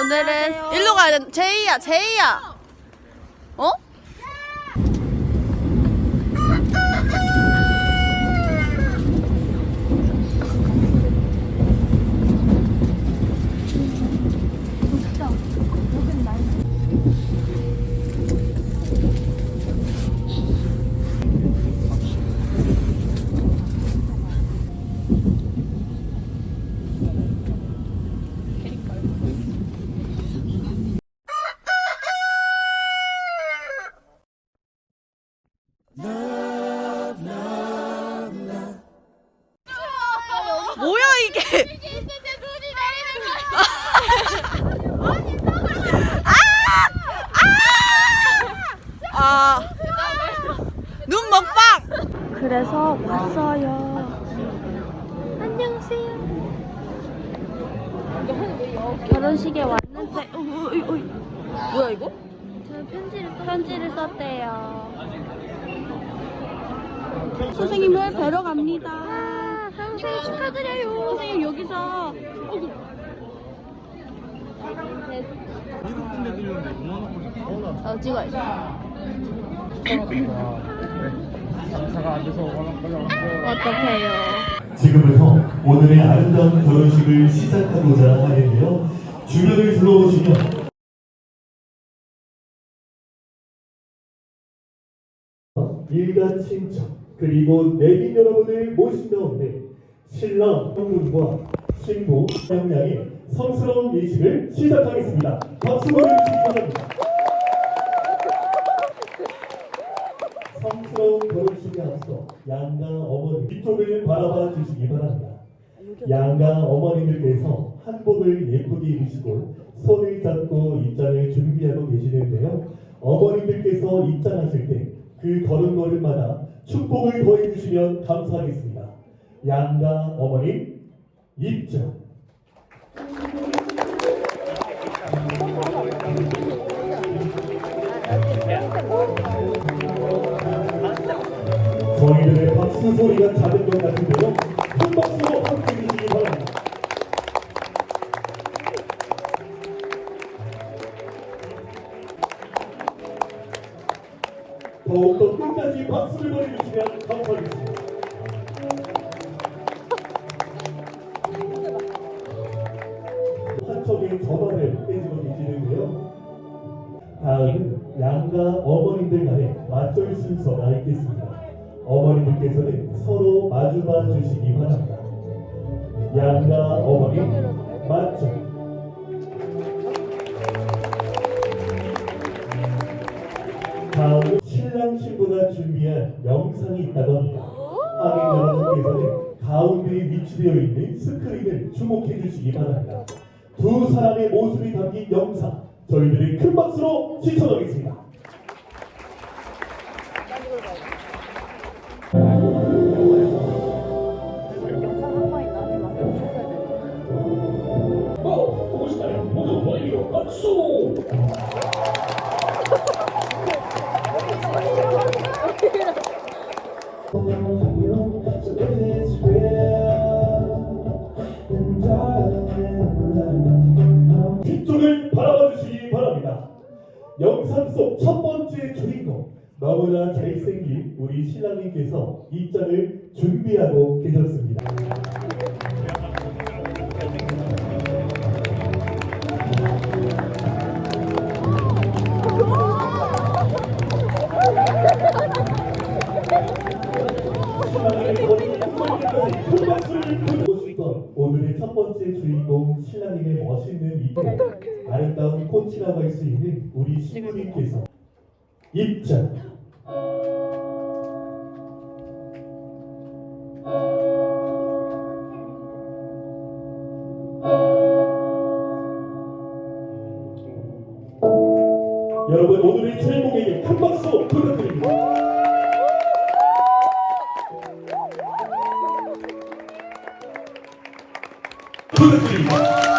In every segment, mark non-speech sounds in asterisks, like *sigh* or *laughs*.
오늘은 일로 가야 돼. 제이야, 제이야. 어? 뭐야 이게? 아! 눈 먹방! 그래서 왔어요. 안녕하세요. 결혼식에 왔는데, 어, 어, 어, 어. 뭐야 이거? 저는 편지를 써. 편지를 썼대요. 선생님을 뵈러 갑니다. 아, 선생님 축하드려요. 선생님 여기서 미국 분들 들렸는데 5만 원 어, 찍어야지. 장사가 안 돼서 워낙 빨리 어떡해요. 지금부터 오늘의 아름다운 결혼식을 시작하고자 하는데요. 주변을 둘러보시면 일간 친척 그리고 내빈 여러분을 모신 가운데 신랑 형님과 신부 형량의 성스러운 예식을 시작하겠습니다. 박수 보내주시기 바랍니다. 성스러운 결혼식에 앞서 양가 어머니 뒤쪽을 바라봐 주시기 바랍니다. 양가 어머니들께서 한복을 예쁘게 입으시고 손을 잡고 입장을 준비하고 계시는데요. 어머니들께서 입장하실 때 그 걸음걸음마다 축복을 더해 주시면 감사하겠습니다. 양가 어머니 입장. 저희들의 박수 소리가 작은 것 같은데요. 한 척의 전화를 떼지고 계시는데요. 다음은 양가 어머님들 간의 맞절 순서가 있겠습니다. 어머님들께서는 서로 마주봐 주시기 바랍니다. 양가 어머니 맞절. 다음은 신랑 신부가 준비한 영상이 있다고 합니다. 하객 여러분께서는 가운데에 위치되어 있는 스크린을 주목해 주시기 바랍니다. 두 사람의 모습이 담긴 영상 저희들이 큰 박수로 시청하겠습니다. 어, 보고 싶다면 모두 멀리로 박수! 영상 속첫 번째 주인공 너무나 잘생긴 우리 신랑님께서 입장을 준비하고 계셨습니다. *laughs* 오늘의 첫 번째 주인공 신 랑님의 멋있는 입고 아름다운 꽃이라고 할 수 있는 우리 신부님께서 입장 여러분 오늘의 주인공에게 큰 박수 부탁드립니다. 부탁드립니다.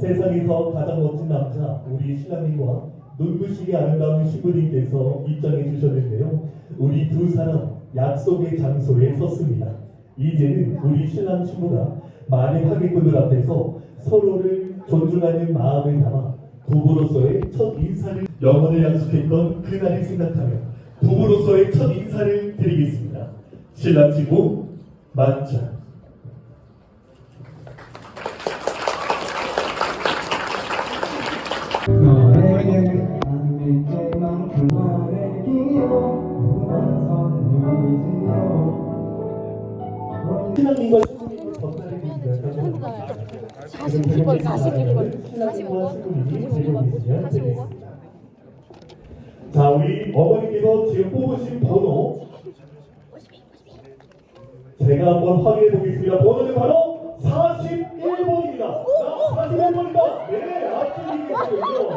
세상에서 가장 멋진 남자 우리 신랑님과 눈부시게 아름다운 신부님께서 입장해 주셨는데요. 우리 두 사람 약속의 장소에 섰습니다. 이제는 우리 신랑 신부가 많은 하객분들 앞에서 서로를 존중하는 마음을 담아 부부로서의 첫 인사를 영원을 약속했던 그날을 생각하며 부부로서의 첫 인사를 드리겠습니다. 신랑 신부 만찬. 신랑님과 신부님을 전달해 주시면 42번, 41번, 신랑님과 신부님이 들고 계시면 되겠습니다. 자, 우리 어머니께서 지금 뽑으신 번호 제가 한번 확인해 보겠습니다. 번호는 바로 41번입니다. 41번입니다. 네, 앞쪽이 계시군요.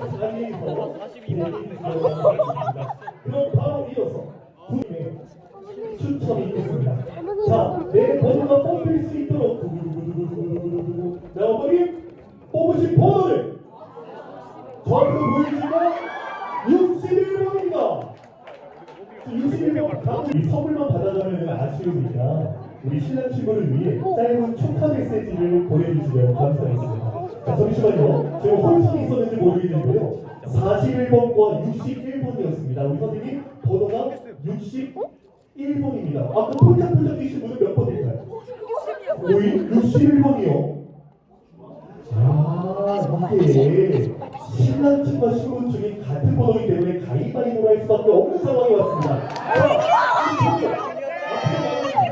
34위에서 42번 그럼 바로 뽑으신 번호를 저한테 보여주시면 61번입니다. 61번 이 선물만 받아가면 아쉬우니까 우리 신랑 신부를 위해 짧은 축하 메시지를 보내주시면 감사하겠습니다. 자, 잠시만요. 지금 혼선이 있었는지 모르겠는데요. 41번과 61번이었습니다. 우리 선생님 번호가 61번입니다. 아까 폴짝폴짝 뛰신 분은 몇 번일까요? 거의 61번이요. 아, 신랑 친구와 신부 중에 같은 번호이기 때문에 가위바위보로 할 수밖에 없는 상황이 왔습니다. 자, 우리 저기요. 앞에 나가주세요.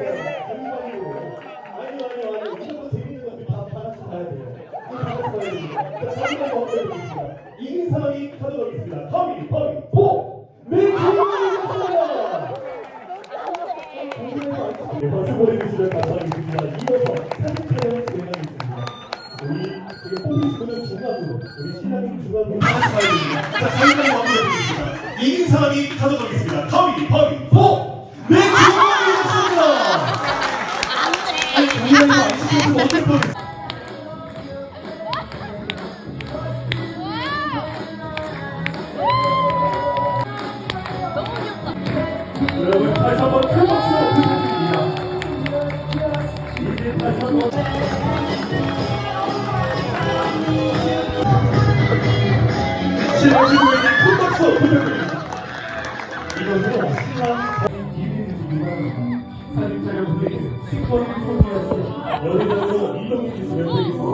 가위바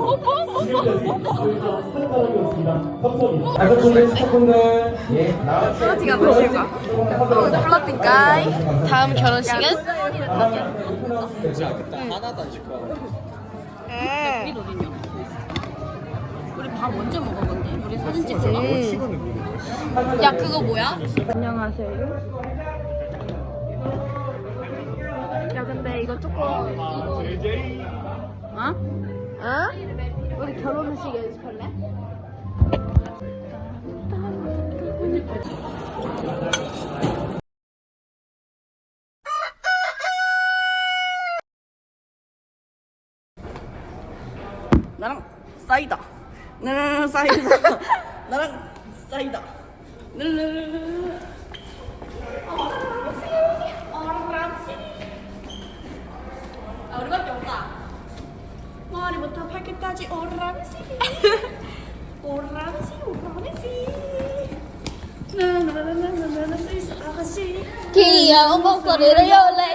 지금까지 저희가 한 사람이었습니다. 감사합니다. 예 나와주세요 사진가 보실까? 플러팅 가이. 다음 결혼식은? 우리 밥 언제 먹은 건데? 우리 사진 찍지 야 그거 뭐야? 안녕하세요. 야 근데 이거 조금 어? 어? 우리 결혼식 연습할래? 나랑 사이다. 나랑 사이다. 나랑. 르르르르. 아, 우리밖에 없다. 머리부터 발끝까지 오라미시. 오라미시, 오라미시. 나나나나나나 아가씨. 귀여운 목소리를 열래.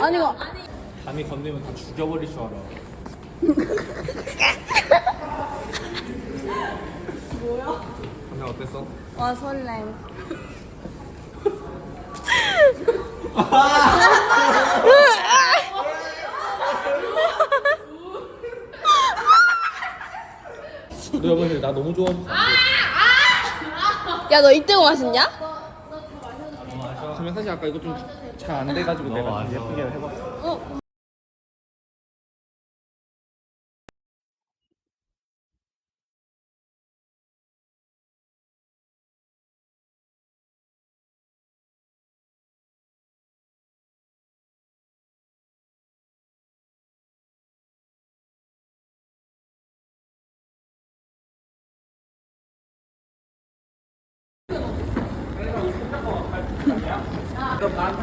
아니 이거 감히 건네면 다 죽여버릴 줄 알아. 뭐야? 근데 어땠어? 와 설렘. 너 여보세요 나 너무 좋아하는 야너 1등 마셨냐? 그러면 사실 아까 이거 좀 잘 안 돼가지고 내가 좀 예쁘게 해봤어. 어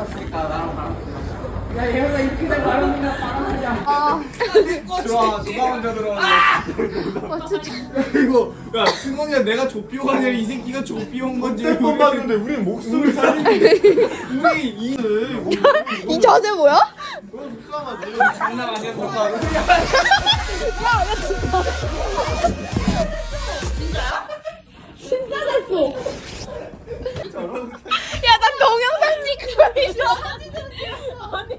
탔으니까 나랑 바람 야 얘가 이렇게 된 바람이나 바람이야 좋아 누가 먼저 들어왔네 그리고 야 승원이야 내가 조피오가 아니라 이 새끼가 조피온 건지 몇번 봤는데 우리는 목숨을 살리는 우리 이를 이 자세 뭐야? 장난 아니야 야, 나 동영상 찍고 있어. 아니.